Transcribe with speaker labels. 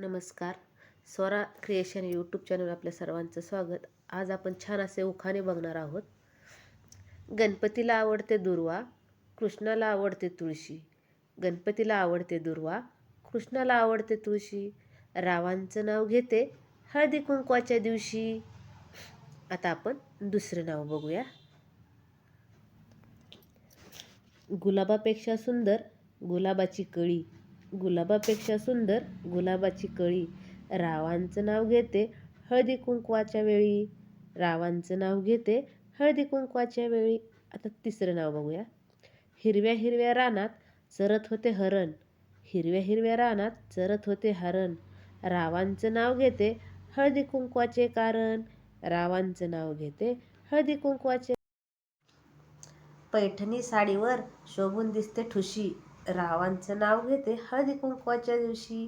Speaker 1: नमस्कार. Swara creation YouTube channel आपल्या सर्वांचं स्वागत. आज आपण छान असे उखाणे बघणार आहोत. गणपतीला आवडते दुर्वा कृष्णाला आवडते तुळशी. गणपतीला आवडते दुर्वा कृष्णाला आवडते तुळशी. रावांचं नाव घेते हळदी कुंकवाच्या दिवशी. आता आपण दुसरं नाव बघूया. गुलाबापेक्षा सुंदर गुलाबाची कळी. गुलाबापेक्षा सुंदर गुलाबाची कळी. रावांचं नाव घेते हळदी कुंकवाच्या वेळी. रावांचं नाव घेते हळदी कुंकवाच्या वेळी. आता तिसरं नाव बघूया. हिरव्या हिरव्या रानात चरत होते हरण. हिरव्या हिरव्या रानात चरत होते हरण. रावांचं नाव घेते हळदी कुंकवाचे कारण. रावांचं नाव घेते हळदी कुंकवाचे पैठणी साडीवर शोभून दिसते ठुशी. रावांचं नाव घेते. हळदी कुंकवाच्या दिवशी